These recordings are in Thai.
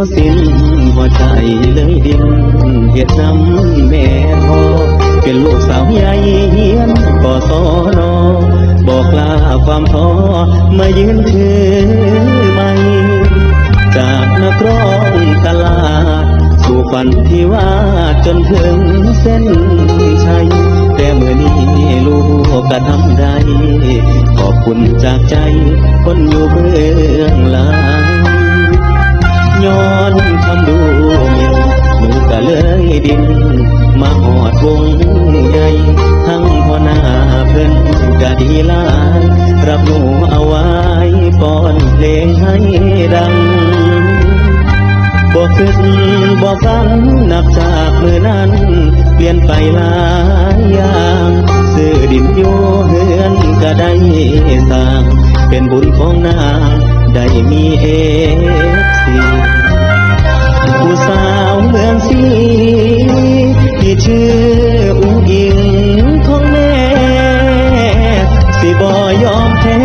บ่สิ้นหัวใจเลยดินเฮ็ดน้ำแม่ทอเป็นลูกสาวใหญ่เฮียนกศนบอกลาความท้อมายืนถือไม่จากนักร้องตลาด สู่ฝันที่ว่าจนถึงเส้นชัยแต่เมื่อนี้ลูกก็ทำได้ ขอบคุณจากใจคนอยู่เบื้องหลัง ย้อนคำดูหมิ่นหนูก็เลยดิน มาหอดวงใหญ่ทั้งพ่อหน้าเพิ่นก็ดีลายรับหนูเอาไว้ป้อนเพลงให้ดังบอกขึ้นบอกฟังนับจากมือนั้น เปลี่ยนไปหลายอย่างซื้อดินอยู่เฮือนก็ได้สร้างเป็นบุญของนาง ได้มีเอฟซีผู้สาวเมืองสีที่ชื่ออุ้งอิงของแม่ สิบ่ยอมแพ้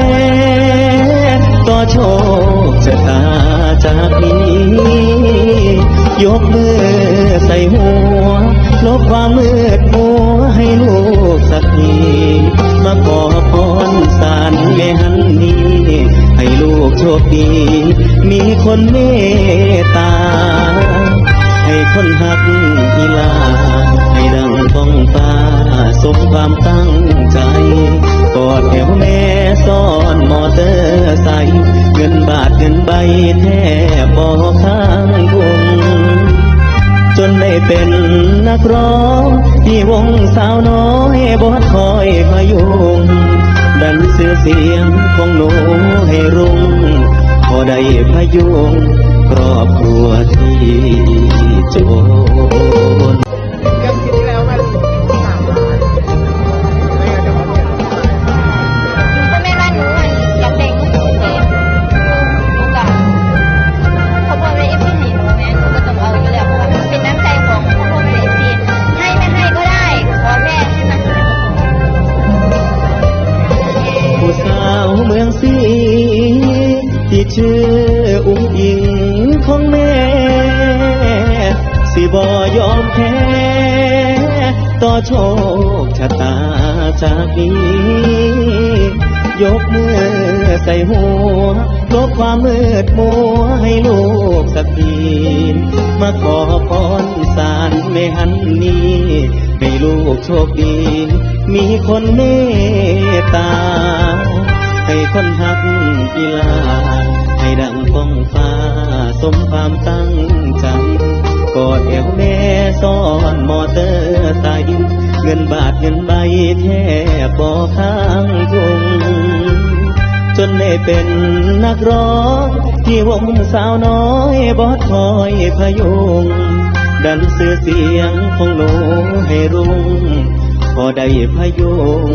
ต่อโชคชะตาจากนี้ ยกมือใส่หัว ลบความมืดมัวให้ลูกสักที ดี มีคนเมตตา ให้คนหักอีลาให้ดังท้องฟ้า สมความตั้งใจ กอดแถวแม่ซ่อนมอเตอร์ไซค์เงินบาทเงินใบแทบบ่ค้างทุงจนได้เป็นนักร้องที่วงสาวน้อยบอดคอยพยุงดันเสือเสียงของหนูให้รุ่งพอ ได้พยุงครอบครัวที่จน ออุ้งอิงของแม่ สิบ่ยอมแพ้ต่อโชคชะตาจากนี้ ยกมือใส่หัวลบความมืดมัวให้ลูกสักทีมาขอพรสารไม่หันนี้ให้ลูกโชคดี มีคนเมตตา ให้คนหักกีฬา ให้ดังฟ้องฟ้า สมความตั้งใจ กอดแอวแม่ซ่อนมอเตอร์ไซค์เงินบาทเงินใบแทบบ่ค้างทุงจนได้เป็นนักร้อง ที่วงสาวน้อยบอดคอยพยุงดันเสือเสียงของหนูให้รุ่งพอได้พยุง